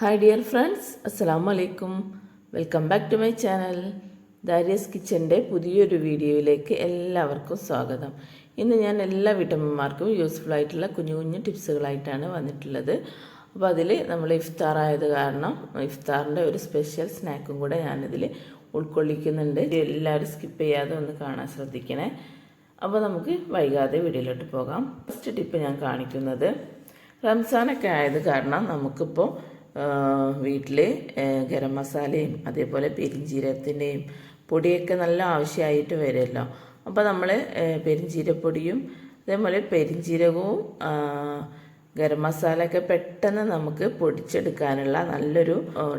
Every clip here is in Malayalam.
ഹായ് ഡിയർ ഫ്രണ്ട്സ് അസ്സാം വലൈക്കും welcome back to my channel Darius കിച്ചന്റെ പുതിയൊരു വീഡിയോയിലേക്ക് എല്ലാവർക്കും സ്വാഗതം. ഇന്ന് ഞാൻ എല്ലാ വീട്ടമ്മമാർക്കും യൂസ്ഫുൾ ആയിട്ടുള്ള കുഞ്ഞു കുഞ്ഞു ടിപ്സുകളായിട്ടാണ് വന്നിട്ടുള്ളത്. അപ്പോൾ അതിൽ നമ്മൾ ഇഫ്താർ ആയത് കാരണം ഇഫ്താറിന്റെ ഒരു സ്പെഷ്യൽ സ്നാക്കും കൂടെ ഞാനിതിൽ ഉൾക്കൊള്ളിക്കുന്നുണ്ട്. എല്ലാവരും സ്കിപ്പ് ചെയ്യാതെ ഒന്ന് കാണാൻ ശ്രദ്ധിക്കണേ. അപ്പോൾ നമുക്ക് വൈകാതെ വീഡിയോയിലോട്ട് പോകാം. ഫസ്റ്റ് ടിപ്പ് ഞാൻ കാണിക്കുന്നത് റംസാനൊക്കെ ആയത് കാരണം നമുക്കിപ്പോൾ വീട്ടിൽ ഗരം മസാലയും അതേപോലെ പെരിഞ്ജീരകത്തിന്റെയും പൊടിയൊക്കെ നല്ല ആവശ്യമായിട്ട് വരുമല്ലോ. അപ്പോൾ നമ്മൾ പെരിഞ്ജീരപ്പൊടിയും അതേപോലെ പെരിഞ്ജീരകവും ആ, ഗരം മസാല ഒക്കെ പെട്ടെന്ന് നമുക്ക് പൊടിച്ചെടുക്കാനുള്ള നല്ലൊരു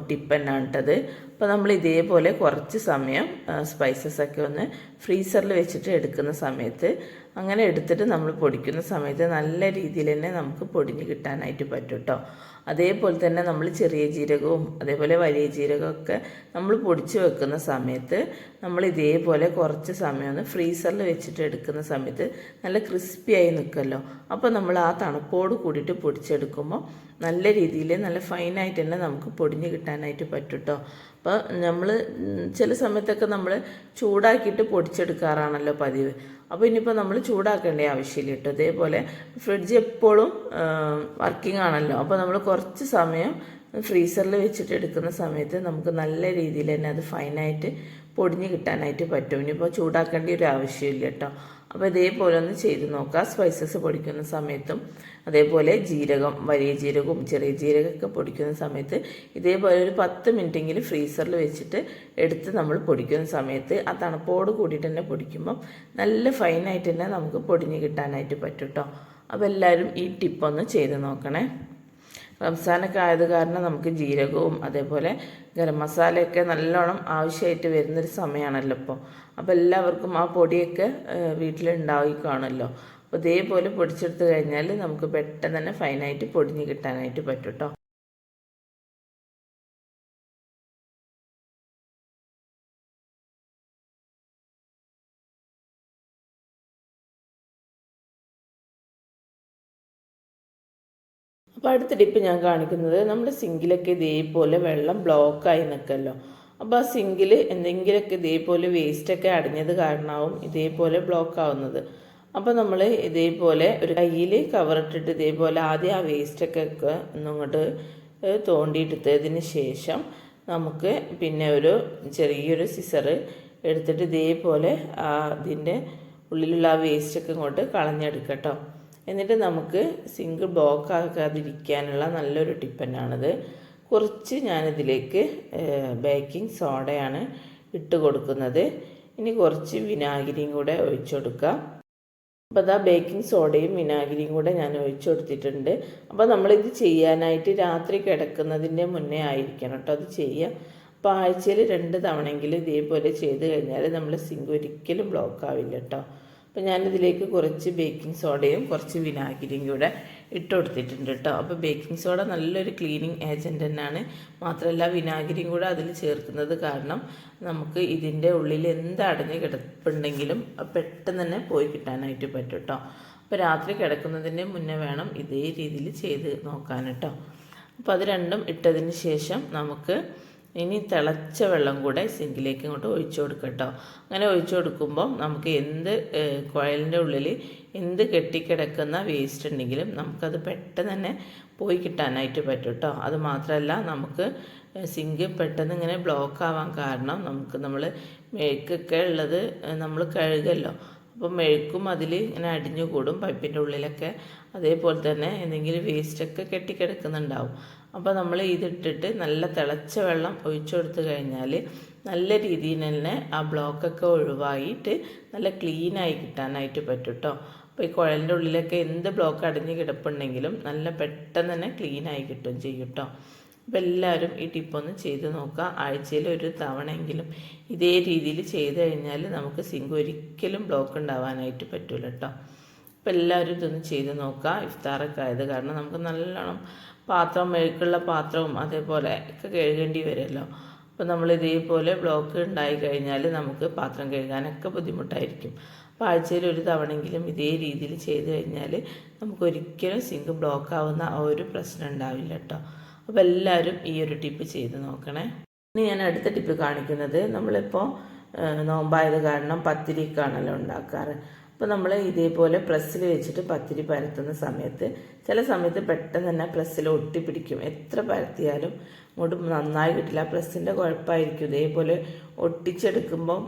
ടിപ്പ് തന്നെയാണ് അപ്പോൾ നമ്മൾ ഇതേപോലെ കുറച്ച് സമയം സ്പൈസസ് ഒക്കെ ഒന്ന് ഫ്രീസറിൽ വെച്ചിട്ട് എടുക്കുന്ന സമയത്ത് അങ്ങനെ എടുത്തിട്ട് നമ്മൾ പൊടിക്കുന്ന സമയത്ത് നല്ല രീതിയിൽ തന്നെ നമുക്ക് പൊടിഞ്ഞ് കിട്ടാനായിട്ട് പറ്റും കേട്ടോ അതേപോലെ തന്നെ നമ്മൾ ചെറിയ ജീരകവും അതേപോലെ വലിയ ജീരകമൊക്കെ നമ്മൾ പൊടിച്ച് വെക്കുന്ന സമയത്ത് നമ്മൾ ഇതേപോലെ കുറച്ച് സമയം ഒന്ന് ഫ്രീസറിൽ വെച്ചിട്ട് എടുക്കുന്ന സമയത്ത് നല്ല ക്രിസ്പി ആയി നിൽക്കുമല്ലോ. അപ്പോൾ നമ്മൾ ആ തണുപ്പോട് കൂടിയിട്ട് പൊടിച്ചെടുക്കുമ്പോൾ നല്ല രീതിയിൽ നല്ല ഫൈനായിട്ട് തന്നെ നമുക്ക് പൊടിഞ്ഞ് കിട്ടാനായിട്ട് പറ്റും കേട്ടോ അപ്പോൾ നമ്മൾ ചില സമയത്തൊക്കെ നമ്മൾ ചൂടാക്കിയിട്ട് പൊടിച്ചെടുക്കാറാണല്ലോ പതിവ്. അപ്പോൾ ഇനിയിപ്പോൾ നമ്മൾ ചൂടാക്കേണ്ട ആവശ്യമില്ല കേട്ടോ ഇതേപോലെ ഫ്രിഡ്ജ് എപ്പോഴും വർക്കിംഗ് ആണല്ലോ. അപ്പോൾ നമ്മൾ കുറച്ച് സമയം ഫ്രീസറിൽ വെച്ചിട്ട് എടുക്കുന്ന സമയത്ത് നമുക്ക് നല്ല രീതിയിൽ തന്നെ അത് ഫൈനായിട്ട് പൊടിഞ്ഞ് കിട്ടാനായിട്ട് പറ്റും. ഇനിയിപ്പോൾ ചൂടാക്കേണ്ട ഒരു ആവശ്യമില്ല കേട്ടോ അപ്പോൾ ഇതേപോലെ ഒന്ന് ചെയ്ത് നോക്കുക. സ്പൈസസ് പൊടിക്കുന്ന സമയത്തും അതേപോലെ ജീരകം വലിയ ജീരകവും ചെറിയ ജീരകമൊക്കെ പൊടിക്കുന്ന സമയത്ത് ഇതേപോലെ ഒരു പത്ത് മിനിറ്റെങ്കിലും ഫ്രീസറിൽ വെച്ചിട്ട് എടുത്ത് നമ്മൾ പൊടിക്കുന്ന സമയത്ത് ആ തണുപ്പോട് കൂടിയിട്ട് തന്നെ പൊടിക്കുമ്പം നല്ല ഫൈനായിട്ട് തന്നെ നമുക്ക് പൊടിഞ്ഞ് കിട്ടാനായിട്ട് പറ്റും കേട്ടോ അപ്പോൾ എല്ലാവരും ഈ ടിപ്പൊന്ന് ചെയ്ത് നോക്കണേ. റംസാനൊക്കെ ആയത് കാരണം നമുക്ക് ജീരകവും അതേപോലെ ഗരം മസാലയൊക്കെ നല്ലോണം ആവശ്യമായിട്ട് വരുന്നൊരു സമയമാണല്ലോ ഇപ്പോൾ അപ്പോൾ എല്ലാവർക്കും ആ പൊടിയൊക്കെ വീട്ടിലുണ്ടായി കാണുമല്ലോ അപ്പോൾ ഇതേപോലെ പൊടിച്ചെടുത്ത് കഴിഞ്ഞാൽ നമുക്ക് പെട്ടെന്ന് തന്നെ ഫൈനായിട്ട് പൊടിഞ്ഞ് കിട്ടാനായിട്ട് പറ്റും കേട്ടോ അപ്പോൾ അടുത്ത ടിപ്പ് ഞാൻ കാണിക്കുന്നത് നമ്മുടെ സിങ്കിലൊക്കെ ഇതേപോലെ വെള്ളം ബ്ലോക്കായി നിൽക്കല്ലോ. അപ്പോൾ ആ സിങ്കിൽ എന്തെങ്കിലുമൊക്കെ ഇതേപോലെ വേസ്റ്റൊക്കെ അടഞ്ഞത് കാരണമാവും ഇതേപോലെ ബ്ലോക്ക് ആവുന്നത്. അപ്പോൾ നമ്മൾ ഇതേപോലെ ഒരു കയ്യിൽ കവറിട്ടിട്ട് ഇതേപോലെ ആദ്യം ആ വേസ്റ്റൊക്കെ ഒന്നിങ്ങോട്ട് തോണ്ടിയിട്ടെടുത്തതിന് ശേഷം നമുക്ക് പിന്നെ ഒരു ചെറിയൊരു സിസറ് എടുത്തിട്ട് ഇതേപോലെ അതിന്റെ ഉള്ളിലുള്ള ആ വേസ്റ്റൊക്കെ ഇങ്ങോട്ട് കളഞ്ഞെടുക്കട്ടോ. എന്നിട്ട് നമുക്ക് സിങ്ക് ബ്ലോക്ക് ആക്കാതിരിക്കാനുള്ള നല്ലൊരു ടിപ്പ് തന്നെയാണിത്. കുറച്ച് ഞാനിതിലേക്ക് ബേക്കിംഗ് സോഡയാണ് ഇട്ട് കൊടുക്കുന്നത്. ഇനി കുറച്ച് വിനാഗിരിയും കൂടെ ഒഴിച്ചു കൊടുക്കാം അപ്പോൾ അതാ ബേക്കിംഗ് സോഡയും വിനാഗിരിയും കൂടെ ഞാൻ ഒഴിച്ചു കൊടുത്തിട്ടുണ്ട്. അപ്പോൾ നമ്മളിത് ചെയ്യാനായിട്ട് രാത്രി കിടക്കുന്നതിന്റെ മുന്നേ ആയിരിക്കണം കേട്ടോ അത് ചെയ്യുക. അപ്പോൾ ആഴ്ചയിൽ രണ്ട് തവണയെങ്കിലും ഇതേപോലെ ചെയ്ത് കഴിഞ്ഞാൽ നമ്മൾ സിങ്ക് ഒരിക്കലും ബ്ലോക്ക് ആവില്ല കേട്ടോ. അപ്പോൾ ഞാനിതിലേക്ക് കുറച്ച് ബേക്കിംഗ് സോഡയും കുറച്ച് വിനാഗിരിയും കൂടെ ഇട്ട് കൊടുത്തിട്ടുണ്ട് കേട്ടോ. അപ്പോൾ ബേക്കിംഗ് സോഡ നല്ലൊരു ക്ലീനിങ് ഏജന്റ് തന്നെയാണ്. മാത്രമല്ല വിനാഗിരിയും കൂടെ അതിൽ ചേർക്കുന്നത് കാരണം നമുക്ക് ഇതിന്റെ ഉള്ളിൽ എന്ത് അടഞ്ഞ് കിടപ്പുണ്ടെങ്കിലും പെട്ടെന്ന് തന്നെ പോയി കിട്ടാനായിട്ട് പറ്റും കേട്ടോ. അപ്പോൾ രാത്രി കിടക്കുന്നതിന് മുന്നേ വേണം ഇതേ രീതിയിൽ ചെയ്ത് നോക്കാൻ കേട്ടോ. അപ്പോൾ അത് രണ്ടും ഇട്ടതിന് ശേഷം നമുക്ക് ഇനി തിളച്ച വെള്ളം കൂടെ സിങ്കിലേക്ക് ഇങ്ങോട്ട് ഒഴിച്ചു കൊടുക്കുക കേട്ടോ. അങ്ങനെ ഒഴിച്ചു കൊടുക്കുമ്പോൾ നമുക്ക് എന്ത് കുഴലിന്റെ ഉള്ളിൽ എന്ത് കെട്ടിക്കിടക്കുന്ന വേസ്റ്റ് ഉണ്ടെങ്കിലും നമുക്കത് പെട്ടെന്ന് തന്നെ പോയി കിട്ടാനായിട്ട് പറ്റും കേട്ടോ. അത് മാത്രമല്ല നമുക്ക് സിങ്ക് പെട്ടെന്ന് ഇങ്ങനെ ബ്ലോക്ക് ആവാൻ കാരണം നമുക്ക് നമ്മൾ മെഴുക്കൊക്കെ ഉള്ളത് നമ്മൾ കഴുകല്ലോ. അപ്പോൾ മെഴുക്കും അതിൽ ഇങ്ങനെ അടിഞ്ഞു കൂടും പൈപ്പിന്റെ ഉള്ളിലൊക്കെ. അതേപോലെ തന്നെ എന്തെങ്കിലും വേസ്റ്റൊക്കെ കെട്ടിക്കിടക്കുന്നുണ്ടാവും. അപ്പോൾ നമ്മൾ ഇതിട്ടിട്ട് നല്ല തിളച്ച വെള്ളം ഒഴിച്ചു കൊടുത്തു കഴിഞ്ഞാൽ നല്ല രീതിയിൽ തന്നെ ആ ബ്ലോക്കൊക്കെ ഒഴിവായിട്ട് നല്ല ക്ലീനായി കിട്ടാനായിട്ട് പറ്റും കേട്ടോ അപ്പോൾ ഈ കുഴലിന്റെ ഉള്ളിലൊക്കെ എന്ത് ബ്ലോക്ക് അടഞ്ഞ് കിടപ്പുണ്ടെങ്കിലും നല്ല പെട്ടെന്ന് തന്നെ ക്ലീനായി കിട്ടും ചെയ്യും കേട്ടോ അപ്പോൾ എല്ലാവരും ഈ ടിപ്പൊന്ന് ചെയ്ത് നോക്കുക. ആഴ്ചയിൽ ഒരു തവണയെങ്കിലും ഇതേ രീതിയിൽ ചെയ്ത് കഴിഞ്ഞാൽ നമുക്ക് സിങ്ക് ഒരിക്കലും ബ്ലോക്ക് ഉണ്ടാവാനായിട്ട് പറ്റില്ല കേട്ടോ അപ്പോൾ എല്ലാവരും ഇതൊന്ന് ചെയ്ത് നോക്കുക. ഇഫ്താറൊക്കെ ആയത് കാരണം നമുക്ക് നല്ലോണം പാത്രം മെഴുക്കുള്ള പാത്രവും അതേപോലെ ഒക്കെ കഴുകേണ്ടി വരുമല്ലോ. അപ്പോൾ നമ്മൾ ഇതേപോലെ ബ്ലോക്ക് ഉണ്ടായി കഴിഞ്ഞാൽ നമുക്ക് പാത്രം കഴുകാനൊക്കെ ബുദ്ധിമുട്ടായിരിക്കും. അപ്പോൾ ആഴ്ചയിൽ ഒരു തവണയെങ്കിലും ഇതേ രീതിയിൽ ചെയ്ത് കഴിഞ്ഞാൽ നമുക്ക് ഒരിക്കലും സിങ്ക് ബ്ലോക്ക് ആവുന്ന ഒരു പ്രശ്നം ഉണ്ടാവില്ല കേട്ടോ. അപ്പോൾ എല്ലാവരും ഈ ഒരു ടിപ്പ് ചെയ്ത് നോക്കണേ. ഇനി ഞാൻ അടുത്ത ടിപ്പ് കാണിക്കുന്നത് നമ്മളിപ്പോൾ നോമ്പായത് കാരണം പത്തിരിക്കാണല്ലോ ഉണ്ടാക്കാറ്. അപ്പോൾ നമ്മൾ ഇതേപോലെ പ്രസ്സിൽ വെച്ചിട്ട് പത്തിരി പരത്തുന്ന സമയത്ത് ചില സമയത്ത് പെട്ടെന്ന് തന്നെ പ്രസ്സിൽ ഒട്ടിപ്പിടിക്കും. എത്ര പരത്തിയാലും അങ്ങോട്ട് നന്നായി കിട്ടില്ല. പ്രസ്സിന്റെ കുഴപ്പമായിരിക്കും. ഇതേപോലെ ഒട്ടിച്ചെടുക്കുമ്പം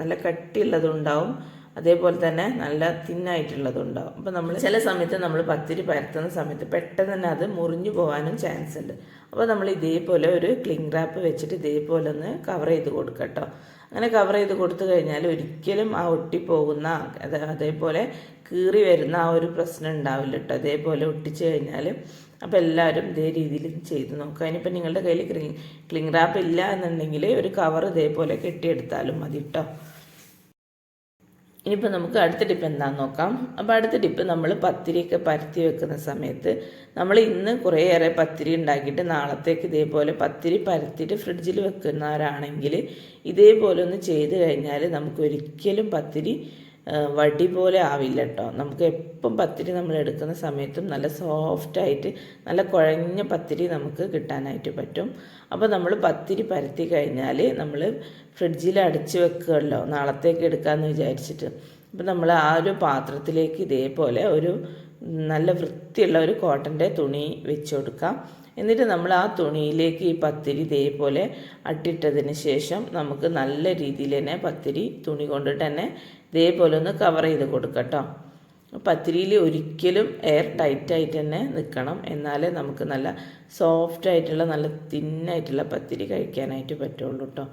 നല്ല കട്ടിയുള്ളതുണ്ടാവും. അതേപോലെ തന്നെ നല്ല തിന്നായിട്ടുള്ളതുണ്ടാവും അപ്പോൾ നമ്മൾ ചില സമയത്ത് നമ്മൾ പത്തിരി പരത്തുന്ന സമയത്ത് പെട്ടെന്ന് തന്നെ അത് മുറിഞ്ഞു പോകാനും ചാൻസ് ഉണ്ട്. അപ്പോൾ നമ്മൾ ഇതേപോലെ ഒരു ക്ലിങ് റാപ്പ് വെച്ചിട്ട് ഇതേപോലെ ഒന്ന് കവർ ചെയ്ത് കൊടുക്കട്ടോ അങ്ങനെ കവർ ചെയ്ത് കൊടുത്തു കഴിഞ്ഞാൽ ഒരിക്കലും ആ ഒട്ടിപ്പോകുന്ന അതേപോലെ കീറി വരുന്ന ആ ഒരു പ്രശ്നം ഉണ്ടാവില്ല കേട്ടോ അതേപോലെ ഒട്ടിച്ചു കഴിഞ്ഞാൽ അപ്പോൾ എല്ലാവരും ഇതേ രീതിയിൽ ചെയ്ത് നോക്കുക ഇനിയിപ്പോൾ നിങ്ങളുടെ കയ്യിൽ ക്ലിങ് ക്ലിങ് റാപ്പ് ഇല്ല എന്നുണ്ടെങ്കിൽ ഒരു കവർ ഇതേപോലെ കെട്ടിയെടുത്താലും മതി കേട്ടോ ഇനിയിപ്പോൾ നമുക്ക് അടുത്ത ടിപ്പ് എന്താണെന്ന് നോക്കാം. അപ്പോൾ അടുത്ത ടിപ്പ് നമ്മൾ പത്തിരിയൊക്കെ പരത്തി വെക്കുന്ന സമയത്ത് നമ്മൾ ഇന്ന് കുറേയേറെ പത്തിരി ഉണ്ടാക്കിയിട്ട് നാളത്തേക്ക് ഇതേപോലെ പത്തിരി പരത്തിയിട്ട് ഫ്രിഡ്ജിൽ വെക്കുന്നവരാണെങ്കിൽ ഇതേപോലെ ഒന്ന് ചെയ്ത് കഴിഞ്ഞാൽ നമുക്ക് ഒരിക്കലും പത്തിരി വടി പോലെ ആവില്ല കേട്ടോ നമുക്ക് എപ്പം പത്തിരി നമ്മൾ എടുക്കുന്ന സമയത്തും നല്ല സോഫ്റ്റായിട്ട് നല്ല കുഴഞ്ഞ പത്തിരി നമുക്ക് കിട്ടാനായിട്ട് പറ്റും. അപ്പോൾ നമ്മൾ പത്തിരി പരത്തി കഴിഞ്ഞാൽ നമ്മൾ ഫ്രിഡ്ജിൽ അടിച്ച് വെക്കുമല്ലോ നാളത്തേക്ക് എടുക്കാമെന്ന് വിചാരിച്ചിട്ട്. അപ്പോൾ നമ്മൾ ആ ഒരു പാത്രത്തിലേക്ക് ഇതേപോലെ ഒരു നല്ല വൃത്തിയുള്ള ഒരു കോട്ടന്റെ തുണി വെച്ച് കൊടുക്കാം. എന്നിട്ട് നമ്മൾ ആ തുണിയിലേക്ക് ഈ പത്തിരി ഇതേപോലെ അട്ടിട്ടതിന് ശേഷം നമുക്ക് നല്ല രീതിയിൽ തന്നെ പത്തിരി തുണി കൊണ്ടിട്ട് തന്നെ ഇതേപോലെ ഒന്ന് കവർ ചെയ്ത് കൊടുക്കട്ടോ പത്തിരിയിൽ ഒരിക്കലും എയർ ടൈറ്റായിട്ട് തന്നെ നിൽക്കണം. എന്നാലേ നമുക്ക് നല്ല സോഫ്റ്റ് ആയിട്ടുള്ള നല്ല തിന്നായിട്ടുള്ള പത്തിരി കഴിക്കാനായിട്ട് പറ്റുള്ളൂ കേട്ടോ.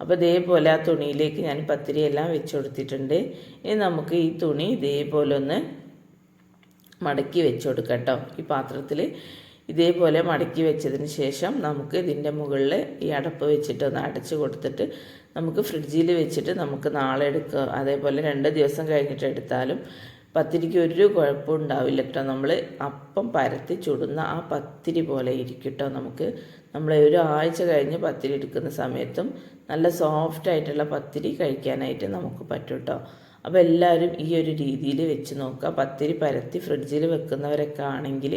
അപ്പോൾ ഇതേപോലെ ആ തുണിയിലേക്ക് ഞാൻ പത്തിരി എല്ലാം വെച്ച് കൊടുത്തിട്ടുണ്ട്. ഇനി നമുക്ക് ഈ തുണി ഇതേപോലെ ഒന്ന് മടക്കി വെച്ച് കൊടുക്കാം കേട്ടോ. ഈ പാത്രത്തിൽ ഇതേപോലെ മടക്കി വെച്ചതിന് ശേഷം നമുക്ക് ഇതിന്റെ മുകളിൽ ഈ അടപ്പ് വെച്ചിട്ട് ഒന്ന് അടച്ച് കൊടുത്തിട്ട് നമുക്ക് ഫ്രിഡ്ജിൽ വെച്ചിട്ട് നമുക്ക് നാളെ എടുക്കുക. അതേപോലെ രണ്ട് ദിവസം കഴിഞ്ഞിട്ട് എടുത്താലും പത്തിരിക്ക് ഒരു കുഴപ്പം ഉണ്ടാവില്ല കേട്ടോ. നമ്മൾ അപ്പം പരത്തി ചുടുന്ന ആ പത്തിരി പോലെ ഇരിക്കട്ടോ കേട്ടോ നമുക്ക്. നമ്മൾ ഒരു ആഴ്ച കഴിഞ്ഞ് പത്തിരി എടുക്കുന്ന സമയത്തും നല്ല സോഫ്റ്റ് ആയിട്ടുള്ള പത്തിരി കഴിക്കാനായിട്ട് നമുക്ക് പറ്റും കേട്ടോ. അപ്പോൾ എല്ലാവരും ഈ ഒരു രീതിയിൽ വെച്ച് നോക്കുക. പത്തിരി പരത്തി ഫ്രിഡ്ജിൽ വെക്കുന്നവരൊക്കെ ആണെങ്കിൽ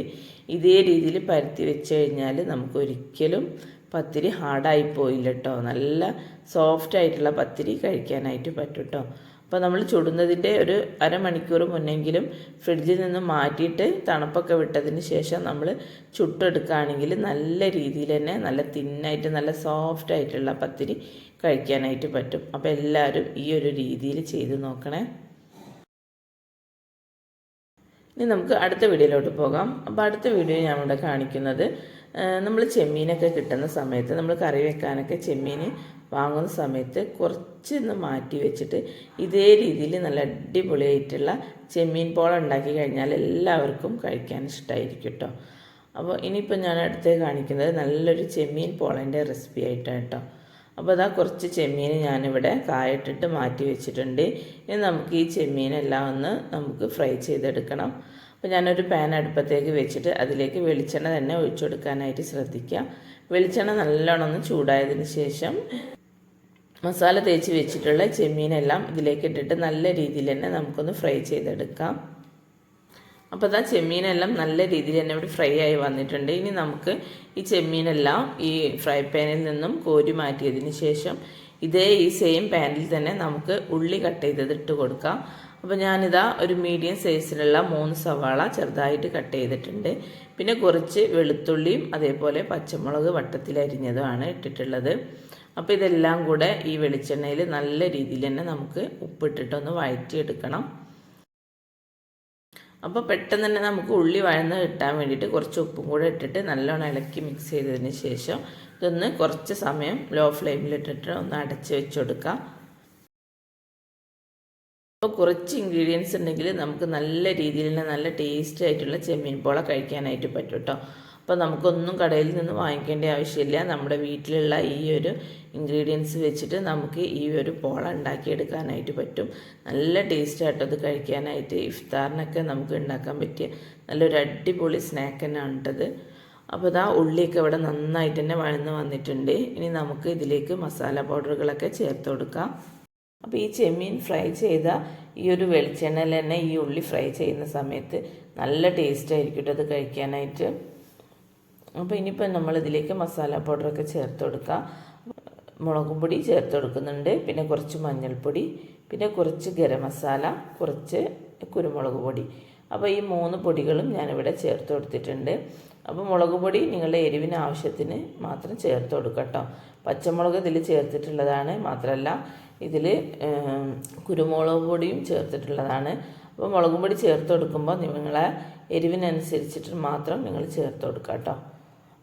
ഇതേ രീതിയിൽ പരത്തി വെച്ച് കഴിഞ്ഞാൽ നമുക്ക് ഒരിക്കലും പത്തിരി ഹാർഡായി പോയില്ല കേട്ടോ നല്ല സോഫ്റ്റ് ആയിട്ടുള്ള പത്തിരി കഴിക്കാനായിട്ട് പറ്റും കേട്ടോ അപ്പോൾ നമ്മൾ ചുടുന്നതിന്റെ ഒരു അരമണിക്കൂർ മുന്നെങ്കിലും ഫ്രിഡ്ജിൽ നിന്ന് മാറ്റിയിട്ട് തണുപ്പൊക്കെ വിട്ടതിന് ശേഷം നമ്മൾ ചുട്ടെടുക്കുകയാണെങ്കിൽ നല്ല രീതിയിൽ തന്നെ നല്ല തിന്നായിട്ട് നല്ല സോഫ്റ്റ് ആയിട്ടുള്ള പത്തിരി കഴിക്കാനായിട്ട് പറ്റും. അപ്പോൾ എല്ലാവരും ഈ ഒരു രീതിയിൽ ചെയ്ത് നോക്കണേ. ഇനി നമുക്ക് അടുത്ത വീഡിയോയിലോട്ട് പോകാം. അപ്പോൾ അടുത്ത വീഡിയോ ഞാനിവിടെ കാണിക്കുന്നത് നമ്മൾ ചെമ്മീനൊക്കെ കിട്ടുന്ന സമയത്ത് നമ്മൾ കറി വെക്കാനൊക്കെ ചെമ്മീൻ വാങ്ങുന്ന സമയത്ത് കുറച്ചൊന്ന് മാറ്റി വെച്ചിട്ട് ഇതേ രീതിയിൽ നല്ല അടിപൊളിയായിട്ടുള്ള ചെമ്മീൻ പോള ഉണ്ടാക്കി കഴിഞ്ഞാൽ എല്ലാവർക്കും കഴിക്കാൻ ഇഷ്ടമായിരിക്കും കേട്ടോ അപ്പോൾ ഇനിയിപ്പോൾ ഞാൻ അടുത്ത് കാണിക്കുന്നത് നല്ലൊരു ചെമ്മീൻ പോളന്റെ റെസിപ്പി ആയിട്ടാണ് കേട്ടോ അപ്പോൾ അതാ കുറച്ച് ചെമ്മീൻ ഞാനിവിടെ കായിട്ടിട്ട് മാറ്റി വെച്ചിട്ടുണ്ട്. ഇനി നമുക്ക് ഈ ചെമ്മീനെല്ലാം ഒന്ന് നമുക്ക് ഫ്രൈ ചെയ്തെടുക്കണം. അപ്പോൾ ഞാനൊരു പാൻ അടുപ്പത്തേക്ക് വെച്ചിട്ട് അതിലേക്ക് വെളിച്ചെണ്ണ തന്നെ ഒഴിച്ചു കൊടുക്കാനായിട്ട് ശ്രദ്ധിക്കുക. വെളിച്ചെണ്ണ നല്ലോണം ഒന്ന് ചൂടായതിന് ശേഷം മസാല തേച്ച് വെച്ചിട്ടുള്ള ചെമ്മീനെല്ലാം ഇതിലേക്ക് ഇട്ടിട്ട് നല്ല രീതിയിൽ തന്നെ നമുക്കൊന്ന് ഫ്രൈ ചെയ്തെടുക്കാം. അപ്പോൾ ഇതാ ചെമ്മീനെല്ലാം നല്ല രീതിയിൽ തന്നെ ഇവിടെ ഫ്രൈ ആയി വന്നിട്ടുണ്ട്. ഇനി നമുക്ക് ഈ ചെമ്മീനെല്ലാം ഈ ഫ്രൈ പാനിൽ നിന്നും കോരി മാറ്റിയതിന് ശേഷം ഇതേ ഈ സെയിം പാനിൽ തന്നെ നമുക്ക് ഉള്ളി കട്ട് ചെയ്തത് ഇട്ട് കൊടുക്കാം. അപ്പോൾ ഞാനിതാ ഒരു മീഡിയം സൈസിലുള്ള മൂന്ന് സവാള ചെറുതായിട്ട് കട്ട് ചെയ്തിട്ടുണ്ട്. പിന്നെ കുറച്ച് വെളുത്തുള്ളിയും അതേപോലെ പച്ചമുളക് വട്ടത്തിൽ അരിഞ്ഞതുമാണ് ഇട്ടിട്ടുള്ളത്. അപ്പോൾ ഇതെല്ലാം കൂടെ ഈ വെളിച്ചെണ്ണയിൽ നല്ല രീതിയിൽ തന്നെ നമുക്ക് ഉപ്പിട്ടിട്ടൊന്ന് വഴറ്റിയെടുക്കണം. അപ്പോൾ പെട്ടെന്ന് തന്നെ നമുക്ക് ഉള്ളി വഴന്ന് കിട്ടാൻ വേണ്ടിയിട്ട് കുറച്ച് ഉപ്പും കൂടെ ഇട്ടിട്ട് നല്ലോണം ഇളക്കി മിക്സ് ചെയ്തതിന് ശേഷം ഇതൊന്ന് കുറച്ച് സമയം ലോ ഫ്ലെയിമിലിട്ടിട്ട് ഒന്ന് അടച്ച് വെച്ച് കൊടുക്കാം. അപ്പോൾ കുറച്ച് ഇൻഗ്രീഡിയൻസ് ഉണ്ടെങ്കിൽ നമുക്ക് നല്ല രീതിയിൽ നല്ല ടേസ്റ്റ് ആയിട്ടുള്ള ചെമ്മീൻ പോള കഴിക്കാനായിട്ട് പറ്റും കേട്ടോ അപ്പോൾ നമുക്കൊന്നും കടയിൽ നിന്ന് വാങ്ങിക്കേണ്ട ആവശ്യമില്ല. നമ്മുടെ വീട്ടിലുള്ള ഈ ഒരു ഇൻഗ്രീഡിയൻസ് വെച്ചിട്ട് നമുക്ക് ഈ ഒരു പോള ഉണ്ടാക്കിയെടുക്കാനായിട്ട് പറ്റും. നല്ല ടേസ്റ്റ് ആയിട്ട് കഴിക്കാനായിട്ട്. ഇഫ്താറിനൊക്കെ നമുക്ക് ഉണ്ടാക്കാൻ പറ്റിയ നല്ലൊരു അടിപൊളി സ്നാക്ക് തന്നെയാണ് കേട്ടത് അപ്പോൾ ഇതാ ഉള്ളിയൊക്കെ ഇവിടെ നന്നായിട്ട് തന്നെ വഴന്ന് വന്നിട്ടുണ്ട്. ഇനി നമുക്ക് ഇതിലേക്ക് മസാല പൗഡറുകളൊക്കെ ചേർത്ത് കൊടുക്കാം. അപ്പോൾ ഈ ചെമ്മീൻ ഫ്രൈ ചെയ്ത ഈ ഒരു വെളിച്ചെണ്ണയിൽ തന്നെ ഈ ഉള്ളി ഫ്രൈ ചെയ്യുന്ന സമയത്ത് നല്ല ടേസ്റ്റ് ആയിരിക്കും അത് കഴിക്കാനായിട്ട്. അപ്പോൾ ഇനിയിപ്പോൾ നമ്മൾ ഇതിലേക്ക് മസാല പൗഡറൊക്കെ ചേർത്ത് കൊടുക്കുക മുളകും പൊടി ചേർത്ത് കൊടുക്കുന്നുണ്ട്. പിന്നെ കുറച്ച് മഞ്ഞൾപ്പൊടി പിന്നെ കുറച്ച് ഗരം മസാല കുറച്ച് കുരുമുളക് പൊടി. അപ്പോൾ ഈ മൂന്ന് പൊടികളും ഞാനിവിടെ ചേർത്ത് കൊടുത്തിട്ടുണ്ട്. അപ്പോൾ മുളക് പൊടി നിങ്ങളുടെ എരിവിന് ആവശ്യത്തിന് മാത്രം ചേർത്ത് കൊടുക്കുക പച്ചമുളക് ഇതിൽ ചേർത്തിട്ടുള്ളതാണ് മാത്രമല്ല ഇതിൽ കുരുമുളക് പൊടിയും ചേർത്തിട്ടുള്ളതാണ്. അപ്പോൾ മുളക് പൊടി ചേർത്ത് കൊടുക്കുമ്പോൾ നിങ്ങളെ എരിവിനനുസരിച്ചിട്ട് മാത്രം നിങ്ങൾ ചേർത്ത് കൊടുക്കുക കേട്ടോ.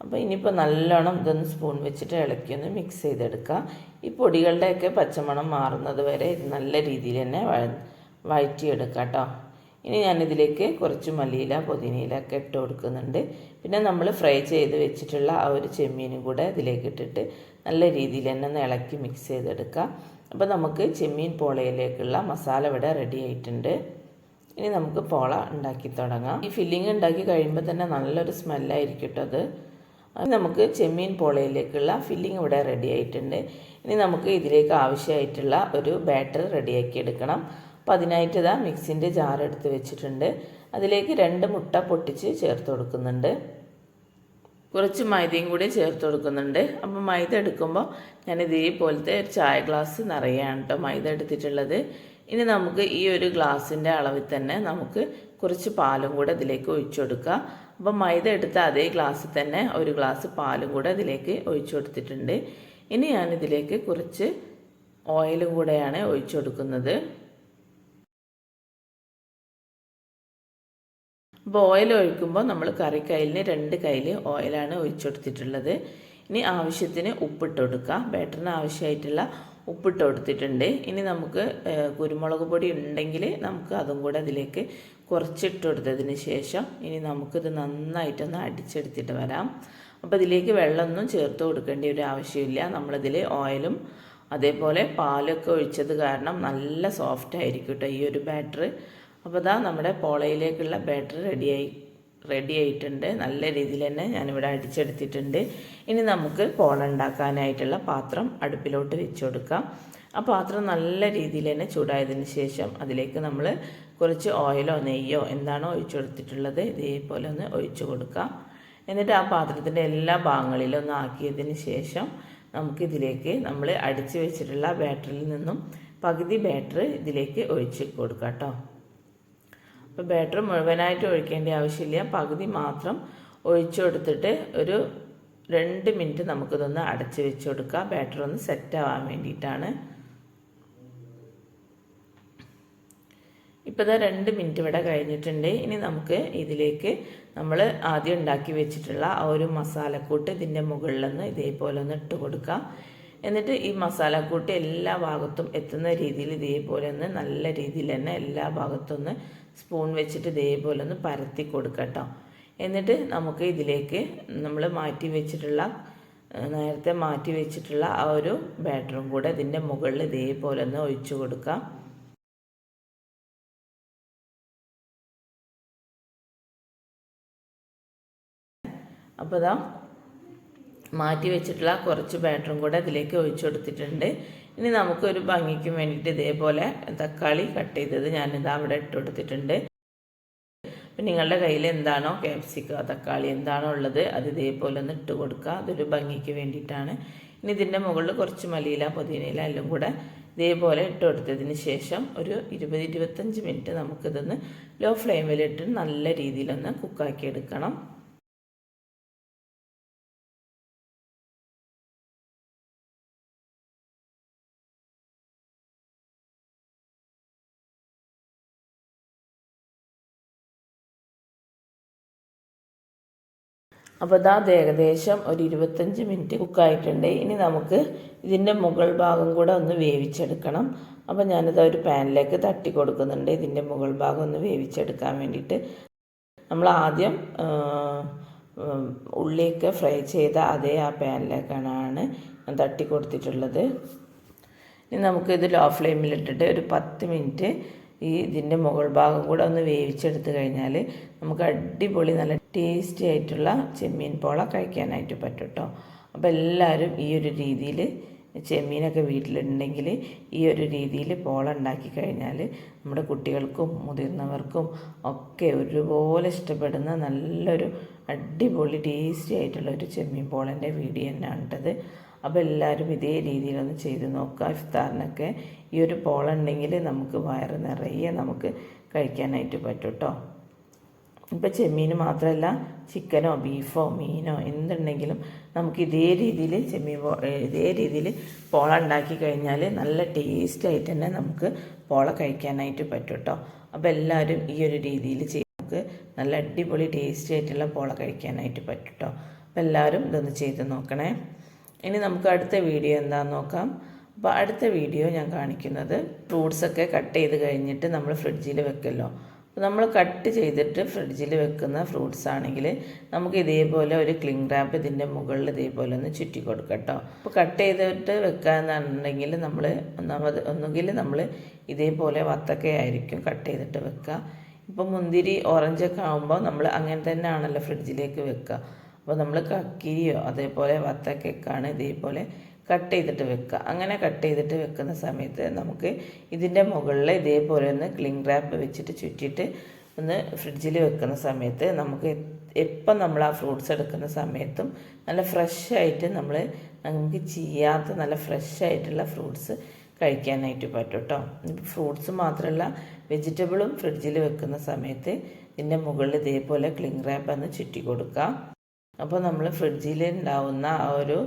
അപ്പോൾ ഇനിയിപ്പോൾ നല്ലോണം ഇതൊന്ന് സ്പൂൺ വെച്ചിട്ട് ഇളക്കി ഒന്ന് മിക്സ് ചെയ്തെടുക്കുക ഈ പൊടികളുടെയൊക്കെ പച്ചമണം മാറുന്നത് വരെ നല്ല രീതിയിൽ തന്നെ വഴ വഴറ്റിയെടുക്കുക കേട്ടോ. ഇനി ഞാനിതിലേക്ക് കുറച്ച് മല്ലിയില പുതിനയില ഒക്കെ ഇട്ട് കൊടുക്കുന്നുണ്ട്. പിന്നെ നമ്മൾ ഫ്രൈ ചെയ്ത് വെച്ചിട്ടുള്ള ആ ഒരു ചെമ്മീനും കൂടെ ഇതിലേക്ക് ഇട്ടിട്ട് നല്ല രീതിയിൽ തന്നെ ഒന്ന് ഇളക്കി മിക്സ് ചെയ്തെടുക്കുക അപ്പോൾ നമുക്ക് ചെമ്മീൻ പോളയിലേക്കുള്ള മസാല ഇവിടെ റെഡി ആയിട്ടുണ്ട്. ഇനി നമുക്ക് പോള ഉണ്ടാക്കി തുടങ്ങാം. ഈ ഫില്ലിങ് ഉണ്ടാക്കി കഴിയുമ്പോൾ തന്നെ നല്ലൊരു സ്മെല്ലായിരിക്കും കേട്ടോ അത്. നമുക്ക് ചെമ്മീൻ പോളയിലേക്കുള്ള ഫില്ലിംഗ് ഇവിടെ റെഡി ആയിട്ടുണ്ട്. ഇനി നമുക്ക് ഇതിലേക്ക് ആവശ്യമായിട്ടുള്ള ഒരു ബാറ്റർ റെഡിയാക്കി എടുക്കണം. അപ്പോൾ അതിനായിട്ട് ഇതാ മിക്സിന്റെ ജാർ എടുത്ത് വെച്ചിട്ടുണ്ട്. അതിലേക്ക് രണ്ട് മുട്ട പൊട്ടിച്ച് ചേർത്ത് കൊടുക്കുന്നുണ്ട്. കുറച്ച് മൈദയും കൂടി ചേർത്ത് കൊടുക്കുന്നുണ്ട്. അപ്പോൾ മൈദ എടുക്കുമ്പോൾ ഞാൻ ഇതേപോലത്തെ ഒരു ചായ ഗ്ലാസ് നിറയാണ് കേട്ടോ മൈദ എടുത്തിട്ടുള്ളത്. ഇനി നമുക്ക് ഈ ഒരു ഗ്ലാസിന്റെ അളവിൽ തന്നെ നമുക്ക് കുറച്ച് പാലും കൂടെ ഇതിലേക്ക് ഒഴിച്ചു കൊടുക്കുക അപ്പം മൈദ എടുത്ത അതേ ഗ്ലാസ്സിൽ തന്നെ ഒരു ഗ്ലാസ് പാലും കൂടെ അതിലേക്ക് ഒഴിച്ചു കൊടുത്തിട്ടുണ്ട്. ഇനി ഞാനിതിലേക്ക് കുറച്ച് ഓയിലും കൂടെയാണ് ഒഴിച്ചു കൊടുക്കുന്നത്. അപ്പോൾ ഓയിൽ ഒഴിക്കുമ്പോൾ നമ്മൾ കറി കയ്യിലിന് രണ്ട് കയ്യിൽ ഓയിലാണ് ഒഴിച്ചു കൊടുത്തിട്ടുള്ളത്. ഇനി ആവശ്യത്തിന് ഉപ്പിട്ട് കൊടുക്കുക ബാറ്ററിന് ആവശ്യമായിട്ടുള്ള ഉപ്പിട്ട് കൊടുത്തിട്ടുണ്ട് ഇനി നമുക്ക് കുരുമുളക് പൊടി ഉണ്ടെങ്കിൽ നമുക്ക് അതും കൂടെ അതിലേക്ക് കുറച്ചിട്ട് കൊടുത്തതിന് ശേഷം ഇനി നമുക്കിത് നന്നായിട്ടൊന്ന് അടിച്ചെടുത്തിട്ട് വരാം. അപ്പോൾ ഇതിലേക്ക് വെള്ളമൊന്നും ചേർത്ത് കൊടുക്കേണ്ട ഒരു ആവശ്യമില്ല. നമ്മളിതിൽ ഓയിലും അതേപോലെ പാലൊക്കെ ഒഴിച്ചത് കാരണം നല്ല സോഫ്റ്റ് ആയിരിക്കും കേട്ടോ ഈ ഒരു ബാറ്റർ അപ്പോൾ ഇതാ നമ്മുടെ പോളയിലേക്കുള്ള ബാറ്റർ റെഡിയായി. റെഡി ആയിട്ടുണ്ട്. നല്ല രീതിയിൽ തന്നെ ഞാനിവിടെ അടിച്ചെടുത്തിട്ടുണ്ട്. ഇനി നമുക്ക് പോളുണ്ടാക്കാനായിട്ടുള്ള പാത്രം അടുപ്പിലോട്ട് വെച്ച് കൊടുക്കാം ആ പാത്രം നല്ല രീതിയിൽ തന്നെ ചൂടായതിന് ശേഷം അതിലേക്ക് നമ്മൾ കുറച്ച് ഓയിലോ നെയ്യോ എന്താണോ ഒഴിച്ചു കൊടുത്തിട്ടുള്ളത് ഇതേപോലെ ഒന്ന് ഒഴിച്ചു കൊടുക്കാം. എന്നിട്ട് ആ പാത്രത്തിന്റെ എല്ലാ ഭാഗങ്ങളിലും ഒന്ന് ആക്കിയതിന് ശേഷം നമുക്കിതിലേക്ക് നമ്മൾ അടിച്ചു വെച്ചിട്ടുള്ള ബാറ്ററിയിൽ നിന്നും പകുതി ബാറ്ററി ഇതിലേക്ക് ഒഴിച്ച് കൊടുക്കാം കേട്ടോ. അപ്പോൾ ബാറ്റർ മുഴുവനായിട്ട് ഒഴിക്കേണ്ട ആവശ്യമില്ല. പകുതി മാത്രം ഒഴിച്ചു കൊടുത്തിട്ട് ഒരു രണ്ട് മിനിറ്റ് നമുക്കിതൊന്ന് അടച്ചു വെച്ച് കൊടുക്കാം ബാറ്റർ ഒന്ന് സെറ്റ് ആവാൻ വേണ്ടിയിട്ടാണ്. ഇപ്പോൾ ഇതാ രണ്ട് മിനിറ്റ് ഇവിടെ കഴിഞ്ഞിട്ടുണ്ട്. ഇനി നമുക്ക് ഇതിലേക്ക് നമ്മൾ ആദ്യം ഉണ്ടാക്കി വെച്ചിട്ടുള്ള ആ ഒരു മസാലക്കൂട്ട് ഇതിന്റെ മുകളിൽ നിന്ന് ഇതേപോലെ ഒന്ന് ഇട്ട് കൊടുക്കാം. എന്നിട്ട് ഈ മസാലക്കൂട്ട് എല്ലാ ഭാഗത്തും എത്തുന്ന രീതിയിൽ ഇതേപോലെ ഒന്ന് നല്ല രീതിയിൽ തന്നെ എല്ലാ ഭാഗത്തും ഒന്ന് സ്പൂൺ വെച്ചിട്ട് ഇതേപോലെ ഒന്ന് പരത്തി കൊടുക്കട്ടോ. എന്നിട്ട് നമുക്ക് ഇതിലേക്ക് നമ്മൾ മാറ്റി വെച്ചിട്ടുള്ള നേരത്തെ മാറ്റി വെച്ചിട്ടുള്ള ആ ഒരു ബാറ്ററും കൂടെ ഇതിന്റെ മുകളിൽ ഇതേപോലെ ഒന്ന് ഒഴിച്ചു കൊടുക്കാം. അപ്പോൾ ഇതാ മാറ്റി വെച്ചിട്ടുള്ള കുറച്ച് ബാറ്ററും കൂടെ അതിലേക്ക് ഒഴിച്ചു കൊടുത്തിട്ടുണ്ട്. ഇനി നമുക്കൊരു ഭംഗിക്ക് വേണ്ടിയിട്ട് ഇതേപോലെ തക്കാളി കട്ട് ചെയ്തത് ഞാനിത് അവിടെ ഇട്ട് കൊടുത്തിട്ടുണ്ട്. അപ്പം നിങ്ങളുടെ കയ്യിൽ എന്താണോ ക്യാപ്സിക്ക തക്കാളി എന്താണോ ഉള്ളത് അത് ഇതേപോലെ ഒന്ന് ഇട്ട് കൊടുക്കുക. അതൊരു ഭംഗിക്ക് വേണ്ടിയിട്ടാണ്. ഇനി ഇതിന്റെ മുകളിൽ കുറച്ച് മല്ലിയില പുതിനയില എല്ലാം കൂടെ ഇതേപോലെ ഇട്ട് കൊടുത്തതിന് ശേഷം ഒരു ഇരുപത് ഇരുപത്തഞ്ച് മിനിറ്റ് നമുക്കിതൊന്ന് ലോ ഫ്ലെയിമിലിട്ട് നല്ല രീതിയിലൊന്ന് കുക്കാക്കി എടുക്കണം. അപ്പോൾ ഇതാ അത് ഏകദേശം ഒരു ഇരുപത്തഞ്ച് മിനിറ്റ് കുക്കായിട്ടുണ്ട്. ഇനി നമുക്ക് ഇതിന്റെ മുകൾ ഭാഗം കൂടെ ഒന്ന് വേവിച്ചെടുക്കണം. അപ്പോൾ ഞാനിത് ഒരു പാനിലേക്ക് തട്ടി കൊടുക്കുന്നുണ്ട്. ഇതിന്റെ മുകൾ ഭാഗം ഒന്ന് വേവിച്ചെടുക്കാൻ വേണ്ടിയിട്ട്. നമ്മൾ ആദ്യം ഉള്ളിയൊക്കെ ഫ്രൈ ചെയ്ത അതേ ആ പാനിലേക്കാണ് തട്ടി കൊടുത്തിട്ടുള്ളത്. ഇനി നമുക്ക് ഇത് ലോ ഫ്ലെയിമിലിട്ടിട്ട് ഒരു പത്ത് മിനിറ്റ് ഈ ഇതിന്റെ മുകൾ ഭാഗം കൂടെ ഒന്ന് വേവിച്ചെടുത്ത് കഴിഞ്ഞാൽ നമുക്ക് അടിപൊളി നല്ല ടേസ്റ്റി ആയിട്ടുള്ള ചെമ്മീൻ പോള കഴിക്കാനായിട്ട് പറ്റും കേട്ടോ അപ്പോൾ എല്ലാവരും ഈ ഒരു രീതിയിൽ ചെമ്മീനൊക്കെ വീട്ടിലുണ്ടെങ്കിൽ ഈ ഒരു രീതിയിൽ പോള ഉണ്ടാക്കി കഴിഞ്ഞാൽ നമ്മുടെ കുട്ടികൾക്കും മുതിർന്നവർക്കും ഒക്കെ ഒരുപോലെ ഇഷ്ടപ്പെടുന്ന നല്ലൊരു അടിപൊളി ടേസ്റ്റി ആയിട്ടുള്ള ഒരു ചെമ്മീൻ പോളന്റെ വീഡിയോ തന്നെയാണ് ഇട്ടത് അപ്പോൾ എല്ലാവരും ഇതേ രീതിയിലൊന്ന് ചെയ്ത് നോക്കുക. ഇഫ്താറിനൊക്കെ ഈ ഒരു പോളുണ്ടെങ്കിൽ നമുക്ക് വയറ് നിറയെ നമുക്ക് കഴിക്കാനായിട്ട് പറ്റും കേട്ടോ ഇപ്പം ചെമ്മീൻ മാത്രമല്ല ചിക്കനോ ബീഫോ മീനോ എന്തുണ്ടെങ്കിലും നമുക്ക് ഇതേ രീതിയിൽ ചെമ്മീൻ പോ ഇതേ രീതിയിൽ പോള ഉണ്ടാക്കി കഴിഞ്ഞാൽ നല്ല ടേസ്റ്റ് ആയിട്ട് തന്നെ നമുക്ക് പോള കഴിക്കാനായിട്ട് പറ്റും കേട്ടോ അപ്പോൾ എല്ലാവരും ഈ ഒരു രീതിയിൽ ചെയ്ത് നമുക്ക് നല്ല അടിപൊളി ടേസ്റ്റി ആയിട്ടുള്ള പോള കഴിക്കാനായിട്ട് പറ്റും കേട്ടോ അപ്പോൾ എല്ലാവരും ഇതൊന്ന് ചെയ്ത് നോക്കണേ. ഇനി നമുക്ക് അടുത്ത വീഡിയോ എന്താണെന്ന് നോക്കാം. അപ്പോൾ അടുത്ത വീഡിയോ ഞാൻ കാണിക്കുന്നത് ഫ്രൂട്ട്സൊക്കെ കട്ട് ചെയ്ത് കഴിഞ്ഞിട്ട് നമ്മൾ ഫ്രിഡ്ജിൽ വെക്കല്ലോ. അപ്പോൾ നമ്മൾ കട്ട് ചെയ്തിട്ട് ഫ്രിഡ്ജിൽ വെക്കുന്ന ഫ്രൂട്ട്സ് ആണെങ്കിൽ നമുക്ക് ഇതേപോലെ ഒരു ക്ലിംഗ് റാപ്പ് ഇതിന്റെ മുകളിൽ ഇതേപോലെ ഒന്ന് ചുറ്റി കൊടുക്കട്ടോ കേട്ടോ. അപ്പോൾ കട്ട് ചെയ്തിട്ട് വെക്കാന്നുണ്ടെങ്കിൽ നമ്മൾ ഒന്നാമത് ഒന്നുകിൽ നമ്മൾ ഇതേപോലെ വത്തക്കയായിരിക്കും കട്ട് ചെയ്തിട്ട് വെക്കുക. ഇപ്പോൾ മുന്തിരി ഓറഞ്ചൊക്കെ ആകുമ്പോൾ നമ്മൾ അങ്ങനെ തന്നെ ആണല്ലോ ഫ്രിഡ്ജിലേക്ക് വെക്കുക. അപ്പോൾ നമ്മൾ കക്കിരിയോ അതേപോലെ വത്തക്കൊക്കെയാണ് ഇതേപോലെ കട്ട് ചെയ്തിട്ട് വെക്കുക. അങ്ങനെ കട്ട് ചെയ്തിട്ട് വെക്കുന്ന സമയത്ത് നമുക്ക് ഇതിന്റെ മുകളിൽ ഇതേപോലെ ഒന്ന് ക്ലിങ് റാപ്പ് വെച്ചിട്ട് ചുറ്റിയിട്ട് ഒന്ന് ഫ്രിഡ്ജിൽ വെക്കുന്ന സമയത്ത് നമുക്ക് എപ്പം നമ്മൾ ആ ഫ്രൂട്ട്സ് എടുക്കുന്ന സമയത്തും നല്ല ഫ്രഷ് ആയിട്ട് നമ്മൾ നമുക്ക് ചെയ്യാത്ത നല്ല ഫ്രഷ് ആയിട്ടുള്ള ഫ്രൂട്ട്സ് കഴിക്കാനായിട്ട് പറ്റും കേട്ടോ ഫ്രൂട്ട്സ് മാത്രമല്ല വെജിറ്റബിളും ഫ്രിഡ്ജിൽ വെക്കുന്ന സമയത്ത് ഇതിന്റെ മുകളിൽ ഇതേപോലെ ക്ലിങ് റാപ്പ് ഒന്ന് ചുറ്റി കൊടുക്കുക അപ്പോൾ നമ്മൾ ഫ്രിഡ്ജിൽ ഉണ്ടാവുന്ന ആ ഒരു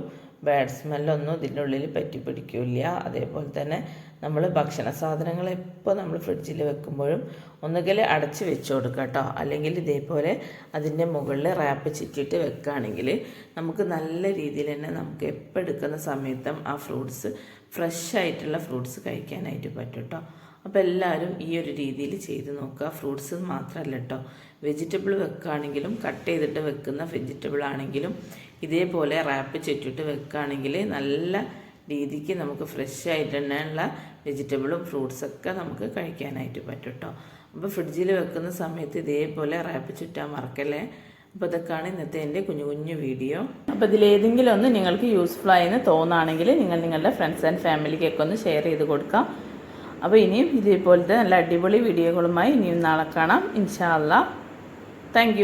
ബാഡ് സ്മെല്ലൊന്നും ഇതിന്റെ ഉള്ളിൽ പറ്റി പിടിക്കില്ല അതേപോലെ തന്നെ നമ്മൾ ഭക്ഷണ സാധനങ്ങൾ എപ്പോൾ നമ്മൾ ഫ്രിഡ്ജിൽ വെക്കുമ്പോഴും ഒന്നുകിൽ അടച്ച് വെച്ച് കൊടുക്കുക കേട്ടോ. അല്ലെങ്കിൽ ഇതേപോലെ അതിന്റെ മുകളിൽ റാപ്പ് ചുറ്റിയിട്ട് വെക്കുകയാണെങ്കിൽ നമുക്ക് നല്ല രീതിയിൽ തന്നെ നമുക്ക് എപ്പോൾ എടുക്കുന്ന സമയത്തും ആ ഫ്രൂട്ട്സ് ഫ്രഷ് ആയിട്ടുള്ള ഫ്രൂട്ട്സ് കഴിക്കാനായിട്ട് പറ്റും കേട്ടോ. അപ്പോൾ എല്ലാവരും ഈ ഒരു രീതിയിൽ ചെയ്ത് നോക്കുക. ഫ്രൂട്ട്സ് മാത്രമല്ല കേട്ടോ വെജിറ്റബിൾ വെക്കുകയാണെങ്കിലും കട്ട് ചെയ്തിട്ട് വെക്കുന്ന വെജിറ്റബിൾ ആണെങ്കിലും ഇതേപോലെ റാപ്പ് ചുറ്റിട്ട് വെക്കുകയാണെങ്കിൽ നല്ല രീതിക്ക് നമുക്ക് ഫ്രഷ് ആയിട്ട് തന്നെയുള്ള വെജിറ്റബിളും ഫ്രൂട്ട്സൊക്കെ നമുക്ക് കഴിക്കാനായിട്ട് പറ്റും കേട്ടോ അപ്പോൾ ഫ്രിഡ്ജിൽ വെക്കുന്ന സമയത്ത് ഇതേപോലെ റാപ്പ് ചുറ്റാൻ മറക്കല്ലേ? അപ്പോൾ ഇതൊക്കെയാണ് ഇന്നത്തെ എന്റെ കുഞ്ഞു കുഞ്ഞു വീഡിയോ. അപ്പോൾ ഇതിലേതെങ്കിലും ഒന്ന് നിങ്ങൾക്ക് യൂസ്ഫുൾ ആയെന്ന് തോന്നുകയാണെങ്കിൽ നിങ്ങൾ നിങ്ങളുടെ ഫ്രണ്ട്സ് ആൻഡ് ഫാമിലിക്കൊക്കെ ഒന്ന് ഷെയർ ചെയ്ത് കൊടുക്കാം. അപ്പോൾ ഇനിയും ഇതേപോലത്തെ നല്ല അടിപൊളി വീഡിയോകളുമായി ഇനിയും നാളെ കാണാം. ഇൻഷാ അല്ലാ താങ്ക്